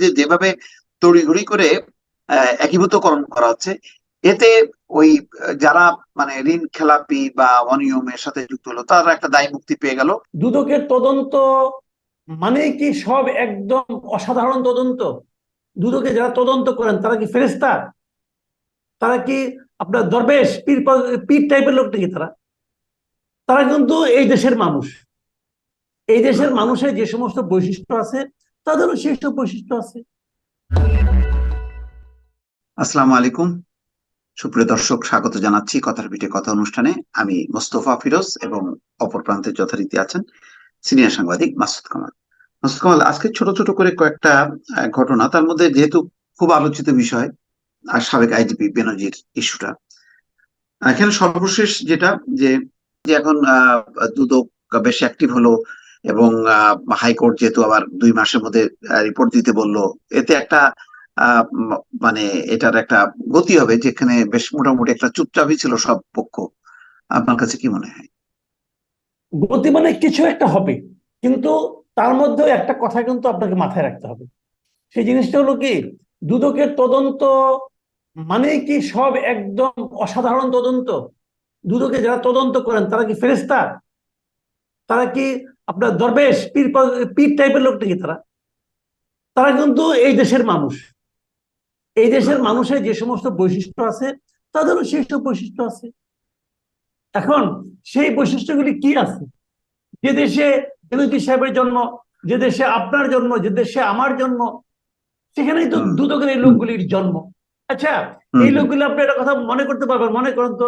যে যেভাবে তড়িঘড়ি করে একীভূতকরণ করা হচ্ছে, এতে ওই, যারা মানে ঋণ খেলাপি বা অনিয়মের সাথে যুক্ত হলো, তারা একটা দায় মুক্তি পেয়ে গেল। দুদকের তদন্ত মানে কি সব একদম অসাধারণ তদন্ত? দুদকে যারা তদন্ত করেন, তারা কি ফেরেস্তা তারা কি আপনার দরবেশ, পীর পীর টাইপের লোক নাকি তারা? তারা কিন্তু এই দেশের মানুষ। এই দেশের মানুষের যে সমস্ত বৈশিষ্ট্য আছে তাদেরও সব বৈশিষ্ট্য আছে। আসসালামু আলাইকুম। সুপ্রিয় দর্শক, স্বাগত জানাচ্ছি কথার পিঠে কথা অনুষ্ঠানে। আমি মোস্তফা ফিরোজ এবং অপর প্রান্তে যথারীতি আছেন সিনিয়র সাংবাদিক মাসুদ কামাল। মাসুদ কামাল, আজকে ছোট ছোট করে কয়েকটা ঘটনা, তার মধ্যে যেহেতু খুব আলোচিত বিষয়, আর সাবেক আইজিপি বেনজির ইস্যুটা। এখানে সর্বশেষ যেটা, যে এখন দুদক বেশ অ্যাক্টিভ হলো এবং হাইকোর্ট যেহেতু আবার দুই মাসের মধ্যে রিপোর্ট দিতে বলল, এতে একটা মানে এটার একটা গতি হবে যেখানে বেশ মোটামুটি একটা চুপচাপই ছিল সব পক্ষ। আপনার কাছে কি মনে হয়? গতি মানে কিছু একটা হবে, কিন্তু তার মধ্যেও একটা কথা কিন্তু আপনাকে মাথায় রাখতে হবে। সেই জিনিসটা হলো কি, দুদকের তদন্ত মানে কি সব একদম অসাধারণ তদন্ত? দুদকে যারা তদন্ত করেন, তারা কি ফেরেস্তা তারা কি আপনার দরবেশ পীর পীর টাইপের লোক নাকি তারা? তারা কিন্তু এই দেশের মানুষ। এই দেশের মানুষের যে সমস্ত বৈশিষ্ট্য আছে তাদেরও সেই সব বৈশিষ্ট্য আছে। এখন সেই বৈশিষ্ট্যগুলি কি আছে? যে দেশে বিনতি সাহেবের জন্ম যে দেশে আপনার জন্ম যে দেশে আমার জন্ম সেখানেই তো। দুদকের এই লোকগুলির জন্ম। আচ্ছা এই লোকগুলি আপনি একটা কথা মনে করতে পারবেন মনে করেন তো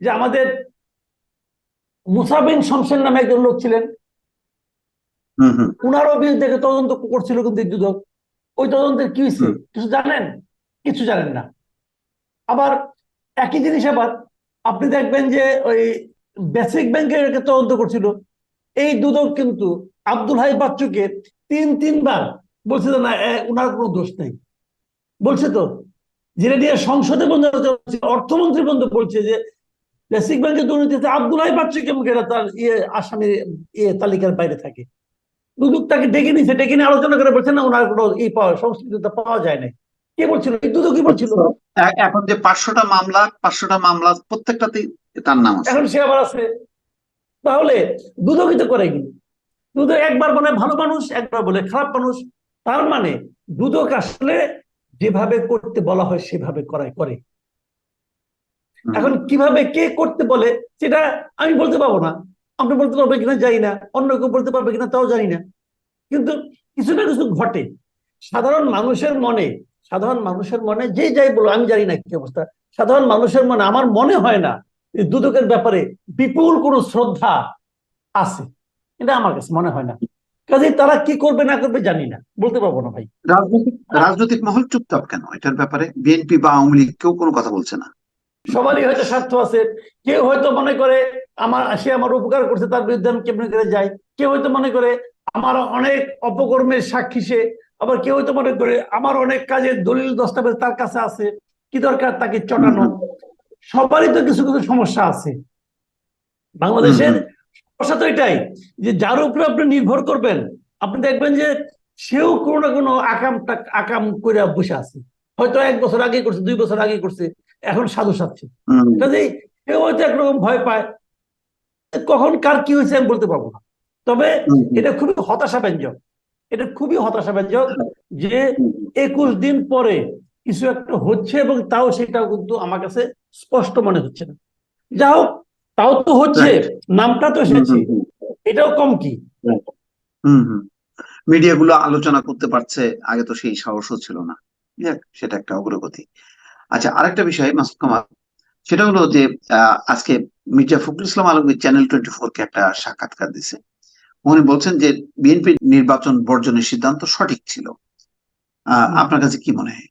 যে আমাদের মুসাবিন শমসেন নামে একজন লোক ছিলেন। উনারও বিরুদ্ধে তদন্ত করছিল কিন্তু এই দুদক। ওই তদন্তের কি হয়েছে? কিছু জানেন? কিছু জানেন না। আবার একই জিনিস আবার আপনি দেখবেন যে ওই বেসিক ব্যাংকের তদন্ত করছিল। এই দুদক কিন্তু আব্দুল হাই বাচ্চুকে তিন তিনবার বলছে না উনার কোনো দোষ নেই। বলছে তো যেটা নিয়ে সংসদে বন্ধু অর্থমন্ত্রী বন্ধু বলছে যে বেসিক ব্যাংকের দুর্নীতিতে আব্দুল হাই বাচ্চুকে তার ইয়ে আসামির ইয়ে তালিকার বাইরে থাকে। দুদক তাকে ডেকে নিছে ডেকে নিয়ে আলোচনা করে বলছে না ওনার কোনো ই পাওয়া সংস্কৃতিতে পাওয়া যায় নাই। কে বলছিল? এই দুদক কি বলছিল? এখন যে পাঁচশোটা মামলা পাঁচশোটা মামলা প্রত্যেকটাতেই তার নাম আছে। এখন সে আবার আছে। তাহলে দুদকই তো করে কি? দুদক একবার বলে ভালো মানুষ একবার বলে খারাপ মানুষ। তার মানে দুদক আসলে যেভাবে করতে বলা হয় সেভাবে করায় করে। এখন কীভাবে কে করতে বলে সেটা আমি বলতে পারব না। আপনি বলতে পারবে কিনা জানি না, অন্য কেউ বলতে পারবে কিনা তাও জানি না। কিন্তু কিছু না কিছু ঘটে। সাধারণ মানুষের মনে, সাধারণ মানুষের মনে যে যাই বলো, আমি জানি না কি অবস্থা। সাধারণ মানুষের মনে, আমার মনে হয় না দুদকের ব্যাপারে বিপুল কোনো শ্রদ্ধা আছে। এটা আমার কাছে মনে হয় না। কাজে তারা কি করবে না করবে জানি না। বলতে পারব না ভাই। রাজনৈতিক রাজনৈতিক মহল চুপচাপ কেন? এটার ব্যাপারে বিএনপি বা আওয়ামী লীগ কেউ কোনো কথা বলছে না। সবারই হয়তো স্বার্থ আছে। কেউ হয়তো মনে করে আমার সে আমার উপকার করছে তার বিরুদ্ধে আমি কেমনি করে যাই? কেউ হয়তো মনে করে আমার অনেক অপকর্মের সাক্ষী সে। আবার কেউ হয়তো মনে করে আমার অনেক কাজের দলিল দস্তাবেজ তার কাছে আছে। কি দরকার তাকে চটানো? সবারই তো কিছু কিছু সমস্যা আছে। বাংলাদেশের সমস্যা তো এটাই যে যার উপরে আপনি নির্ভর করবেন আপনি দেখবেন যে সেও কোনো না কোনো আকাম আকাম করে বসে আছে। হয়তো এক বছর আগে করছে দুই বছর আগে করছে। এখন সাধু সাচ্ছে কাজেই কেউ হয়তো একরকম ভয় পায়। কখন কার কি হয়েছে আমি বলতে পারব না। তবে এটা খুবই হতাশাব্যঞ্জক। এটা খুবই হতাশাব্যঞ্জক যে একুশ দিন পরে কিছু একটা হচ্ছে এবং তাও সেটাও কিন্তু আমার কাছে স্পষ্ট মনে হচ্ছে না। যা হোক তাও তো হচ্ছে নামটা তো এসেছে। এটাও কম কি? হুম হুম। মিডিয়া গুলো আলোচনা করতে পারছে আগে তো সেই সাহসও ছিল না। সেটা একটা অগ্রগতি। আচ্ছা আরেকটা বিষয় মাসুদ কামাল সেটা হলো যে আজকে Mirza Fakhrul Islam Alamgir channel twenty four কে একটা সাক্ষাৎকার দিছে উনি বলছেন যে বিএনপি নির্বাচন বর্জনের সিদ্ধান্ত সঠিক ছিল। আপনার কাছে কি মনে হয়?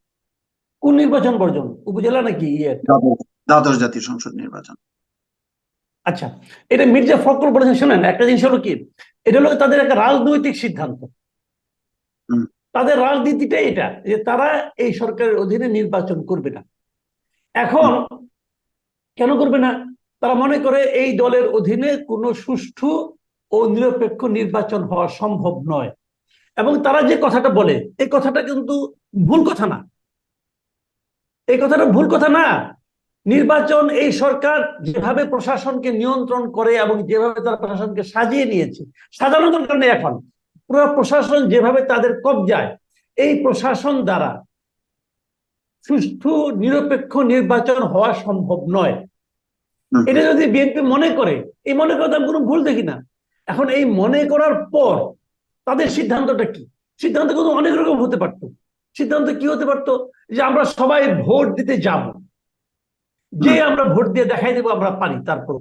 কোন নির্বাচন বর্জন? উপজেলা নাকি ইয়ে? দ্বাদশ- জাতীয় সংসদ নির্বাচন। আচ্ছা এটা মির্জা ফখরুল বলেছেন শোনেন একটা জিনিস হলো কি এটা হলো তাদের একটা রাজনৈতিক সিদ্ধান্ত। হুম। তাদের রাজনীতিটা এটা, যে তারা এই সরকারের অধীনে নির্বাচন করবে না। এখন কেন করবে না? তারা মনে করে এই দলের অধীনে কোনো সুষ্ঠু ও নিরপেক্ষ নির্বাচন হওয়া সম্ভব নয়। এবং তারা যে কথাটা বলে, এই কথাটা কিন্তু ভুল কথা না। এই কথাটা ভুল কথা না। নির্বাচন এই সরকার যেভাবে প্রশাসনকে নিয়ন্ত্রণ করে এবং যেভাবে তারা প্রশাসনকে সাজিয়ে নিয়েছে, সাজানোর নেই এখন। পুরো প্রশাসন যেভাবে তাদের কবজায় এই প্রশাসন দ্বারা সুষ্ঠু নিরপেক্ষ নির্বাচন হওয়া সম্ভব নয়। এটা যদি বিএনপি মনে করে এই মনে করাতে আমি কোনো ভুল দেখি না। এখন এই মনে করার পর তাদের সিদ্ধান্তটা কি? সিদ্ধান্ত কিন্তু অনেক রকম হতে পারতো। সিদ্ধান্ত কি হতে পারতো? যে আমরা সবাই ভোট দিতে যাব। যে আমরা ভোট দিয়ে দেখাই দেবো আমরা পারি তারপর।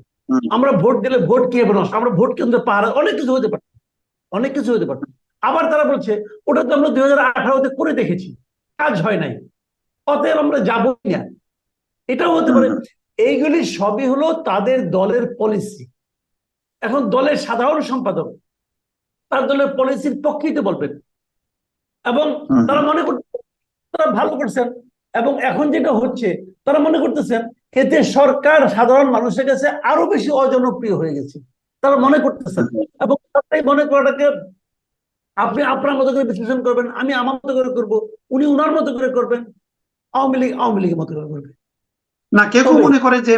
আমরা ভোট দিলে ভোট কি হবে নষ্ট আমরা ভোট কেন্দ্র পাহারা অনেক কিছু হতে পারতো। অনেক কিছু হতে পারতো। আবার তারা বলছে ওটা তো আমরা দুই হাজার আঠারোতে করে দেখেছি কাজ হয় নাই। অতএব আমরা যাবই না। এটাও হতে পারে। এইগুলি সবই হলো তাদের দলের পলিসি এখন দলের সাধারণ সম্পাদক তার দলের পলিসির পক্ষেই তো বলবেন। এবং তারা মনে করতে তারা ভালো করছেন। এবং এখন যেটা হচ্ছে তারা মনে করতেছেন এতে সরকার সাধারণ মানুষের কাছে আরও বেশি অজনপ্রিয় হয়ে গেছে। তারা মনে করতেছেন এবং তাই মনে করাটাকে আপনি আপনার মতো করে বিশ্লেষণ করবেন আমি আমার মতো করে করব উনি উনার মতো করে করবেন আওয়ামী লীগ আওয়ামী লীগের মতো করে করবে। না কেউ মনে করে যে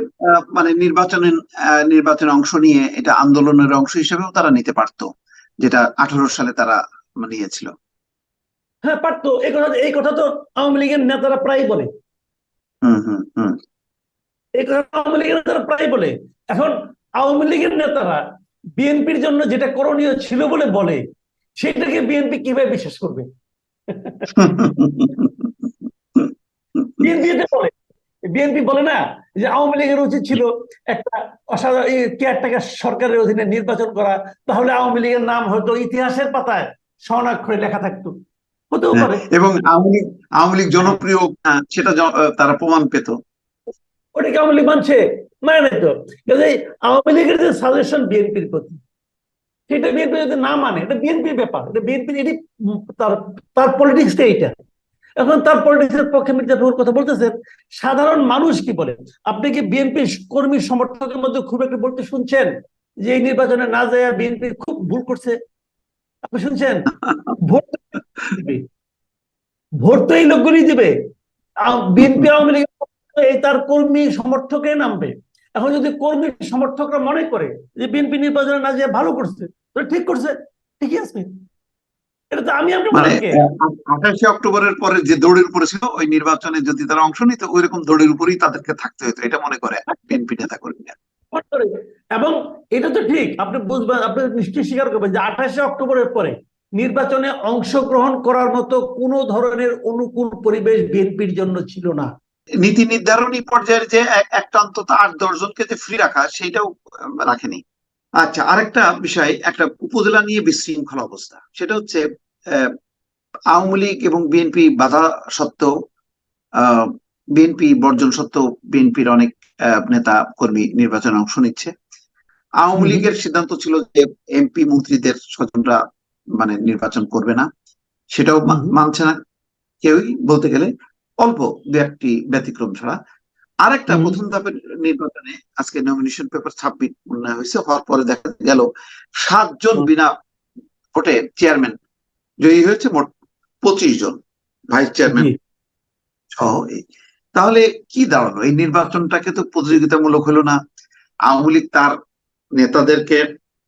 মানে নির্বাচনে আহ, নির্বাচনে অংশ নিয়ে এটা আন্দোলনের অংশ হিসেবেও তারা নিতে পারতো যেটা আঠারো সালে তারা নিয়েছিল। হ্যাঁ পারতো। এই কথা এই কথা তো আওয়ামী লীগের নেতারা প্রায় বলে। হুম হুম হুম। এই কথা আওয়ামী লীগের নেতারা প্রায় বলে। এখন আওয়ামী লীগের নেতারা বিএনপির জন্য যেটা করণীয় ছিল বলে বলে সেটাকে বিএনপি কীভাবে বিশ্বাস করবে? বিএনপি এটা বলে বিএনপি বলে না যে আওয়ামী লীগের উচিত ছিল একটা অসাধারণ কেয়ারটেকার সরকারের অধীনে নির্বাচন করা তাহলে আওয়ামী লীগের নাম হয়তো ইতিহাসের পাতায় স্বর্ণাক্ষরে লেখা থাকতো। হতেও পারে। এবং আওয়ামী লীগ আওয়ামী লীগ জনপ্রিয় সেটা তারা প্রমাণ পেত। ওটাকে আওয়ামী লীগ মানছে? মানে নাই তো। আওয়ামী লীগের যে সাজেশন বিএনপির প্রতি, সেটা বিএনপি যদি না মানে এটা বিএনপির ব্যাপার। এটা বিএনপির, এটি তার তার পলিটিক্সটা এইটা। এখন তার পলিটিক্সের পক্ষে মির্জা ফখরুল কথা বলতেছেন সাধারণ মানুষ কি বলে? আপনি কি বিএনপি কর্মী সমর্থকের মধ্যে খুব একটা বলতে শুনছেন যে এই নির্বাচনে না যায় বিএনপি খুব ভুল করছে? আপনি শুনছেন? ভোট ভোট তো এই লোকগুলি দিবে। বিএনপি আওয়ামী লীগ এই তার কর্মী সমর্থকে নামবে। এখন যদি কর্মী সমর্থকরা মনে করে যে বিএনপি নির্বাচনে না যে ভালো করছে তো ঠিক করছে। ঠিকই আছে। এটা তো আমি মানে? আঠাশে অক্টোবরের পরে যে দৌড়ের উপরে ছিল ওই নির্বাচনে যদি তারা অংশ নিত ওই রকম দৌড়ের উপরেই তাদেরকে থাকতে হতো এটা মনে করে বিএনপি নেতা কর্মীরা এবং এটা তো ঠিক আপনি বুঝবেন আপনি নিশ্চয়ই স্বীকার করবেন যে আঠাশে অক্টোবরের পরে নির্বাচনে অংশগ্রহণ করার মতো কোনো ধরনের অনুকূল পরিবেশ বিএনপির জন্য ছিল না। নীতি নির্ধারণী পর্যায়ের যে একটা অন্তত আট দশ জনকে যে ফ্রি রাখা সেটাও আহ, রাখেনি। আচ্ছা আরেকটা বিষয় একটা উপজেলা নিয়ে বিশৃঙ্খল অবস্থা। সেটা হচ্ছে আওয়ামী লীগ এবং বিএনপি বাধা সত্ত্বেও বিএনপি বর্জন সত্ত্বেও বিএনপির অনেক নেতা কর্মী নির্বাচনে অংশ নিচ্ছে। আওয়ামী লীগের সিদ্ধান্ত ছিল যে এমপি মন্ত্রীদের স্বজনরা মানে নির্বাচন করবে না। সেটাও মানছে না কেউই বলতে গেলে। অল্প দু একটি ব্যতিক্রম ছাড়া। আরেকটা। প্রথম ধাপের নির্বাচনে আজকে নমিনেশন পেপার ছাব্বিশ উন্নয়ন হয়েছে হওয়ার পরে দেখা গেল সাতজন বিনা ভোটে চেয়ারম্যান জয়ী হয়েছে মোট পঁচিশ জন ভাইস চেয়ারম্যান। তাহলে কি দাঁড়াল? এই নির্বাচনটাকে তো প্রতিযোগিতামূলক হলো না। আওয়ামী লীগ তার নেতাদেরকে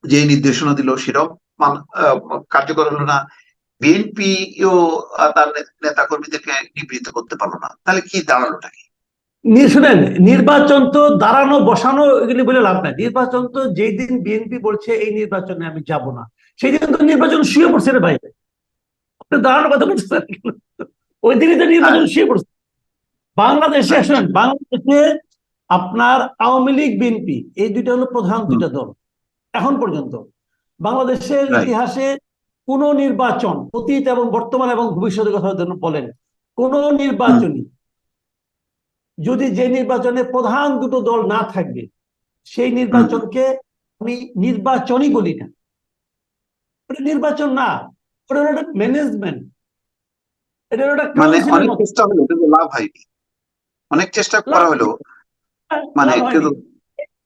যে নির্দেশনা দিল সেটাও কার্যকর হলো না। বিএনপি ও তার নেতা কর্মীদেরকে নিবৃত্ত করতে পারল না। তাহলে কি দাঁড়ালোটা কি? শুনেন নির্বাচন তো দাঁড়ানো বসানো এগুলি বলে লাভ নাই। নির্বাচন তো যেই দিন বিএনপি বলছে এই নির্বাচনে আমি যাব না। সেই দিন তো নির্বাচন শুয়ে পড়ছে রে ভাই। আপনি দাঁড়ানোর কথা বলছেন। ওই দিনই তো নির্বাচন শুয়ে পড়ছে। বাংলাদেশে শুনেন বাংলাদেশে আপনার আওয়ামী লীগ বিএনপি এই দুইটা হলো প্রধান দুইটা দল। এখন পর্যন্ত। বাংলাদেশের ইতিহাসে কোন নির্বাচন অতীত এবং বর্তমান এবং ভবিষ্যতের কথা যেন বলেন কোন নির্বাচনই যদি যে নির্বাচনে প্রধান দুটো দল না থাকবে সেই নির্বাচনকে আমি নির্বাচনই বলি না। ওটা নির্বাচন না ওটা একটা ম্যানেজমেন্ট এটা একটা মানে অনেক চেষ্টা হলো কিন্তু লাভ হয়নি। অনেক চেষ্টা করা হলো। মানে লাভ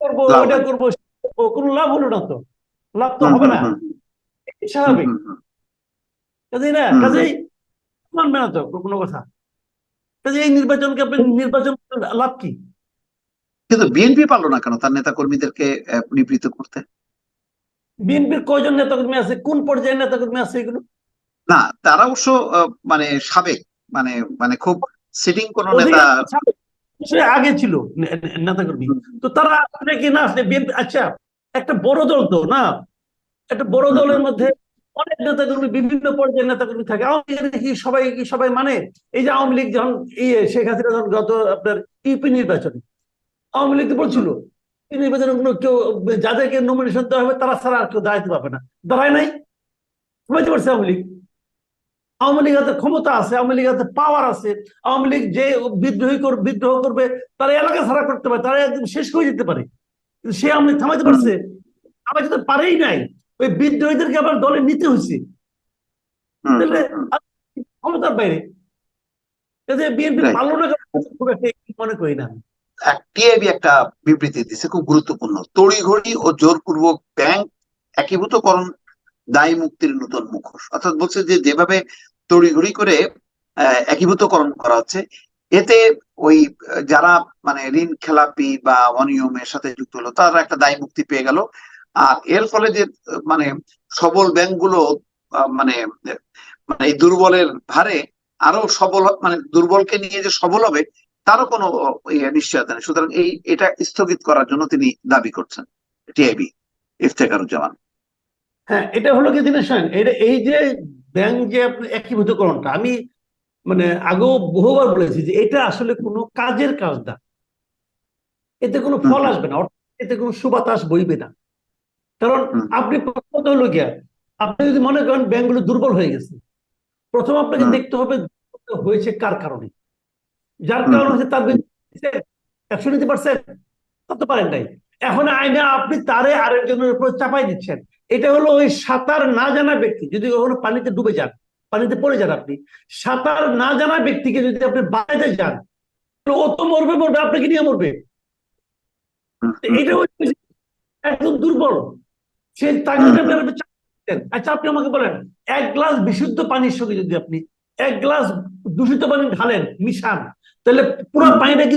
করব ওটা করব কোনো লাভ হলো না তো। লাভ তো হবে না। স্বাভাবিক। কাজেই না। কাজেই মানবে না তো কোনো কথা। কাজে এই নির্বাচনকে আপনি নির্বাচন লাভ কি? কিন্তু বিএনপি পারল না কেন তার নেতা কর্মীদেরকে আহ, নিবৃত্ত করতে? বিএনপির কয়জন নেতা কর্মী আছে? কোন পর্যায়ের নেতা কর্মী আছে এগুলো? না তারা অবশ্য মানে সাবেক মানে মানে খুব সিটিং কোন নেতা সে আগে ছিল নেতা কর্মী তো তারা আসলে কি না আসলে বিএনপি আচ্ছা একটা বড় দল তো না? একটা বড় দলের মধ্যে অনেক নেতাকর্মী, বিভিন্ন পর্যায়ের নেতাকর্মী থাকে। আওয়ামী লীগের কি সবাই কি সবাই মানে? এই যে আওয়ামী লীগ যখন ইয়ে শেখ হাসিনা যখন গত আপনার ইউপি নির্বাচনে, আওয়ামী লীগ তো বলছিল এই নির্বাচনে কোনো কেউ, যাদেরকে নমিনেশন দেওয়া হবে, তারা ছাড়া আর কেউ দাঁড়াইতে পারবে না। দাঁড়ায় নাই। বুঝতে পারছে আওয়ামী লীগ? আওয়ামী লীগ হাতে ক্ষমতা আছে, আওয়ামী লীগ হাতে পাওয়ার আছে। আওয়ামী লীগ যে বিদ্রোহী করবে বিদ্রোহ করবে, তারা এলাকা ছাড়া করতে পারে, তারা একদম শেষ করে দিতে পারে। সে আওয়ামী লীগ থামাইতে পারছে। থামাইতে পারেই নাই ওই বিদ্রোহীদেরকে আবার দলে নিতে হয়েছে। তাহলে। ক্ষমতার বাইরে। বিএনপি পারল না খুব একটা মনে করি না টিআইবি একটা বিবৃতি দিছে খুব গুরুত্বপূর্ণ। তড়িঘড়ি ও জোরপূর্বক ব্যাংক একীভূতকরণ দায়ী মুক্তির নতুন মুখোশ। অর্থাৎ বলছে যে যেভাবে তড়িঘড়ি করে একীভূতকরণ করা হচ্ছে এতে ওই যারা মানে ঋণ খেলাপি বা অনিয়মের সাথে যুক্ত হলো তারা একটা দায়ী মুক্তি পেয়ে গেল। আর এর ফলে যে মানে সবল ব্যাংকগুলো মানে মানে এই দুর্বলের ভারে আরও সবল মানে দুর্বলকে নিয়ে যে সবল হবে তারও কোনো ইয়ে নিশ্চয়তা নেই। সুতরাং এই এটা স্থগিত করার জন্য তিনি দাবি করছেন টিআইবি ইফতেখারুজ্জামান। হ্যাঁ এটা হলো কি শোনেন, এটা এই যে ব্যাংক যে একীভূতকরণটা আমি মানে আগেও বহুবার বলেছি যে এটা আসলে কোনো কাজের কাজ না এতে কোনো ফল আসবে না। অর্থাৎ এতে কোনো সুবাতাস বইবে না। কারণ। আপনি প্রথমত হলো গিয়া আপনি যদি মনে করেন ব্যাংকগুলো দুর্বল হয়ে গেছে প্রথম আপনাকে দেখতে হবে হয়েছে কার কারণে? যার। কারণ হচ্ছে তার একশো নিতে পারছেন তা তো পারেন নাই। এখন আইনে আপনি তারে আরেকজনের উপর চাপাই দিচ্ছেন। এটা হলো ওই সাঁতার না জানা ব্যক্তি যদি কখনো পানিতে ডুবে যান পানিতে পড়ে যান আপনি সাঁতার না জানা ব্যক্তিকে যদি আপনি বাঁচাতে যান ও তো মরবে মরবে আপনাকে নিয়ে মরবে। এটা হচ্ছে একদম দুর্বল। সে তাকে যদি আপনি আরেকটু চাপ দেন। আচ্ছা আপনি আমাকে বলেন এক গ্লাস বিশুদ্ধ পানির সঙ্গে যদি আপনি এক গ্লাস দূষিত পানি ঢালেন মিশান তাহলে পুরো পানিটা কি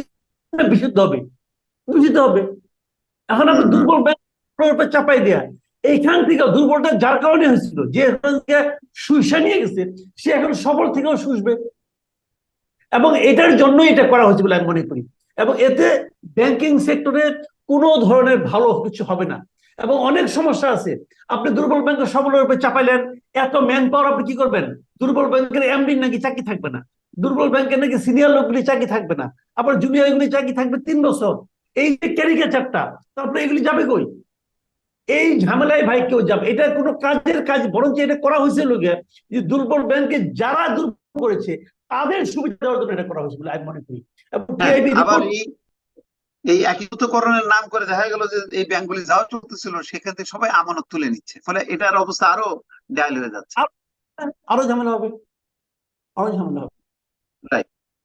বিশুদ্ধ হবে? দূষিত হবে। এখন আপনি। দুর্বল চাপাই দেয়া। এইখান থেকে দুর্বলটা যার কারণে হয়েছিল যে এখান থেকে শুষা নিয়ে গেছে সে এখন সবল থেকেও শুষবে এবং এটার জন্য এটা করা হয়েছে বলে আমি মনে করি। এবং এতে ব্যাংকিং সেক্টরে কোনো ধরনের ভালো কিছু হবে না। এবং অনেক সমস্যা আছে। আপনি দুর্বল ব্যাংকের সবলের উপরে চাপাইলেন এত ম্যান পাওয়ার আপনি কি করবেন? দুর্বল ব্যাংকের এমডি নাকি চাকরি থাকবে না? দুর্বল ব্যাংকের নাকি সিনিয়র লোকগুলি চাকরি থাকবে না? আবার জুনিয়র গুলি চাকরি থাকবে তিন বছর। এই যে ক্যারিকেচারটা তারপরে এগুলি যাবে কই? এই ঝামেলায় ভাই কেউ যাবে। এটা কোনো কাজের কাজ বরঞ্চ এটা করা হয়েছে লোকে যে দুর্বল ব্যাংকে যারা দুর্বল করেছে তাদের সুবিধা দেওয়ার জন্য এটা করা হয়েছে বলে আমি মনে করি। এবং হ্যাঁ, TIB আবার report- এই একীভূতকরণের নাম করে দেখা গেল যে এই ব্যাংকগুলি যাওয়া চলতেছিল সেখান থেকে সবাই আমানত তুলে নিচ্ছে। ফলে এটার অবস্থা আরও ডায়াল হয়ে যাচ্ছে। আরও ঝামেলা হবে। আরও ঝামেলা হবে।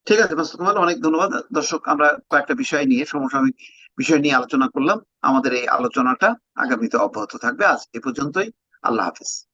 ঠিক আছে মাসুদ কামাল অনেক ধন্যবাদ। দর্শক আমরা কয়েকটা বিষয় নিয়ে সমসাময়িক বিষয় নিয়ে আলোচনা করলাম। আমাদের এই আলোচনাটা আগামীতে অব্যাহত থাকবে। আজ এ পর্যন্তই। আল্লাহ হাফিজ।